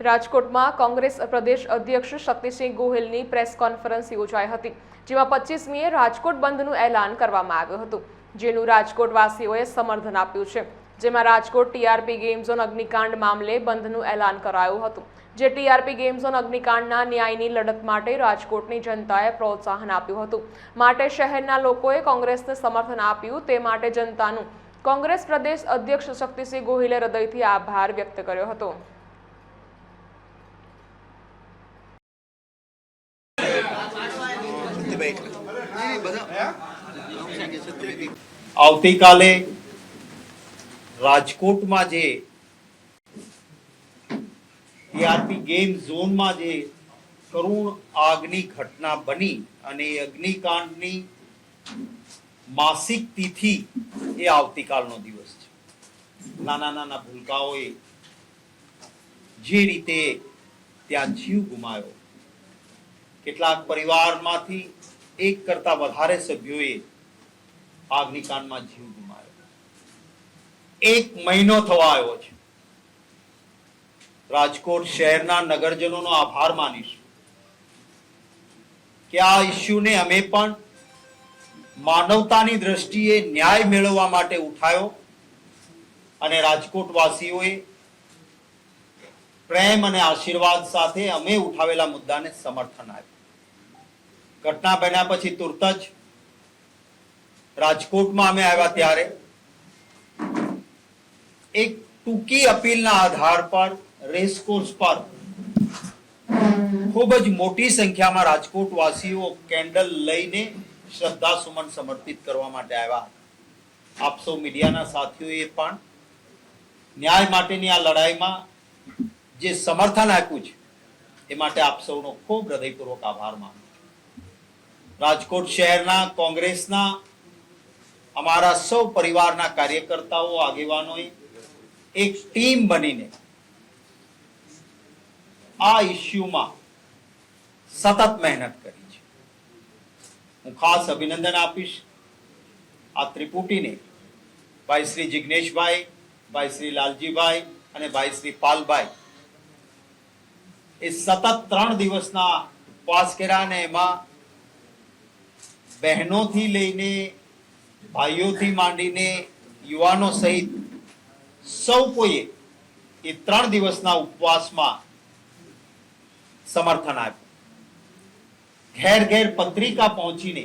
રાજકોટમાં કોંગ્રેસ પ્રદેશ અધ્યક્ષ Shaktisinh ગોહિલની press conference યોજાઈ હતી, જેમાં પચીસમીએ રાજકોટ બંધનું એલાન કરવામાં આવ્યું હતું, જેનું રાજકોટવાસીઓએ સમર્થન આપ્યું છે. જેમાં રાજકોટ ટીઆરપી ગેમ ઝોન અગ્નિકાંડ મામલે બંધનું એલાન કરાયું હતું, જે ટીઆરપી ગેમ ઝોન અગ્નિકાંડના ન્યાયની લડત માટે રાજકોટની જનતાએ પ્રોત્સાહન આપ્યું હતું. માટે શહેરના લોકોએ કોંગ્રેસને સમર્થન આપ્યું, તે માટે જનતાનું કોંગ્રેસ પ્રદેશ અધ્યક્ષ શક્તિસિંહ ગોહિલે હૃદયથી આભાર વ્યક્ત કર્યો હતો. આવતીકાલે રાજકોટમાં જે ટીઆરપી ગેમ ઝોનમાં જે કરુણ આગની ઘટના બની અને અગ્નિકાંડની માસિક તિથિ એ આવતીકાલનો દિવસ છે. નાના નાના ભૂલકાઓએ જે રીતે ત્યાં જીવ ગુમાવ્યો કેટલાક પરિવારમાંથી એક કરતા વધારે સભ્યોએ અગ્નિકાંડમાં જીવ ગુમાવ્યો. એક મહિનો થવા આવ્યો છે. રાજકોટ શહેરના નગરજનોનો આભાર માનીશ કે આ ઇસ્યુને અમે પણ માનવતાની દ્રષ્ટિએ ન્યાય મેળવવા માટે ઉઠાયો અને રાજકોટ વાસીઓએ પ્રેમ અને આશીર્વાદ સાથે અમે ઉઠાવેલા મુદ્દાને સમર્થન આપ્યું. ઘટના બન્યા પછી તુરત જ રાજકોટમાં અમે આવ્યા ત્યારે. એક ટૂંકી અપીલના આધાર પર રેસકોર્સ પર ખૂબ જ મોટી સંખ્યામાં રાજકોટ વાસીઓ કેન્ડલ લઈને શ્રદ્ધા સુમન સમર્પિત કરવા માટે આવ્યા આપ સૌ મીડિયાના સાથીઓએ પણ ન્યાય માટેની આ લડાઈમાં જે સમર્થન આપ્યું છે, એ માટે આપ સૌનો ખૂબ હૃદયપૂર્વક આભાર માનું રાજકોટ શહેરના કોંગ્રેસના અમારા સૌ પરિવારના કાર્યકર્તાઓ, આગેવાનોએ એક ટીમ બનીને આ ઇસ્યુમાં સતત મહેનત કરી છે. હું ખાસ અભિનંદન આપીશ આ ત્રિપુટીને, ભાઈ શ્રી જિગ્નેશભાઈ, ભાઈ શ્રી લાલજીભાઈ અને ભાઈ શ્રી પાલભાઈ. એ સતત ત્રણ દિવસના ઉપવાસ કર્યા અને એમાં બહેનોથી લઈને, ભાઈઓથી માંડીને, યુવાનો સહિત સૌ કોઈએ એ ત્રણ દિવસના ઉપવાસમાં સમર્થન આપ્યું. ઘેર ઘેર પત્રિકા પહોંચીને